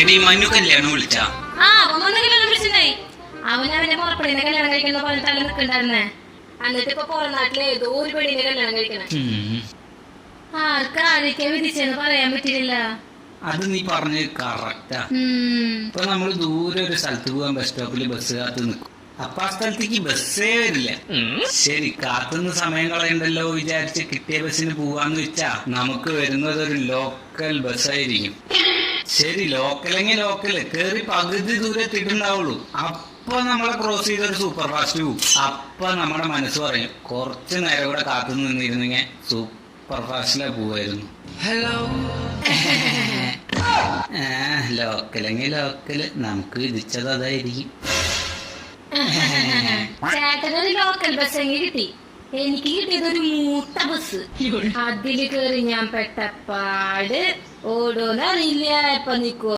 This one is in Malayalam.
എടി മനു കല്യാണം വിളിച്ചാ. ആ കല്യാണം വിളിച്ചിട്ടുണ്ടായി. അവൻ അവന്റെ മുറപ്പെടിനെ കല്യാണം കഴിക്കുന്ന പറഞ്ഞിട്ടല്ല നിൽക്കണ്ടായിരുന്നേ. എന്നിട്ട് ഇപ്പൊ പുറം നാട്ടിലെ ഏതോ ഒരു പെടിനെ കല്യാണം കഴിക്കണേ. ഉം. ആർക്ക് ആരൊക്കെ വിധിച്ചെന്ന് പറയാൻ പറ്റില്ല. അത് നീ പറഞ്ഞ കറക്റ്റാ. ഇപ്പൊ നമ്മൾ ദൂരെ ഒരു സ്ഥലത്ത് പോകാൻ ബസ് സ്റ്റോപ്പിൽ ബസ് കാത്ത് നിൽക്കും അപ്പൊ ആ സ്ഥലത്തേക്ക് ബസ്സേ വരില്ല. ശരി കാത്തുനിന്ന് സമയം കളയണ്ടല്ലോ വിചാരിച്ച് കിട്ടിയ ബസ്സിന് പോവാന്ന് വെച്ചാ നമുക്ക് വരുന്നത് ഒരു ലോക്കൽ ബസ്സായിരിക്കും ശരി ലോക്കലെങ്കിൽ ലോക്കൽ. കേറി പകുതി ദൂരത്തിട്ടുണ്ടാവുള്ളൂ അപ്പൊ നമ്മളെ ക്രോസ് ചെയ്തൊരു സൂപ്പർ ഫാസ്റ്റ് പോകും അപ്പൊ നമ്മുടെ മനസ്സ് പറയും കുറച്ച് നേരം കൂടെ കാത്തു നിന്നിരുന്നെങ്കിൽ സൂപ്പർ ഫാസ്റ്റിലാ പോവായിരുന്നു. Hello ലോക്കലെങ്കിൽ local. നമുക്ക് വിധിച്ചത് അതായിരിക്കും. ചേട്ടനൊരു ലോക്കൽ ബസ് എങ്കിൽ കിട്ടി. എനിക്ക് കിട്ടിയതൊരു മൂത്ത ബസ്. അതിൽ കേറി ഞാൻ പെട്ടപ്പാട് ഓടോന്നറിയില്ല എപ്പൊ നിക്കോ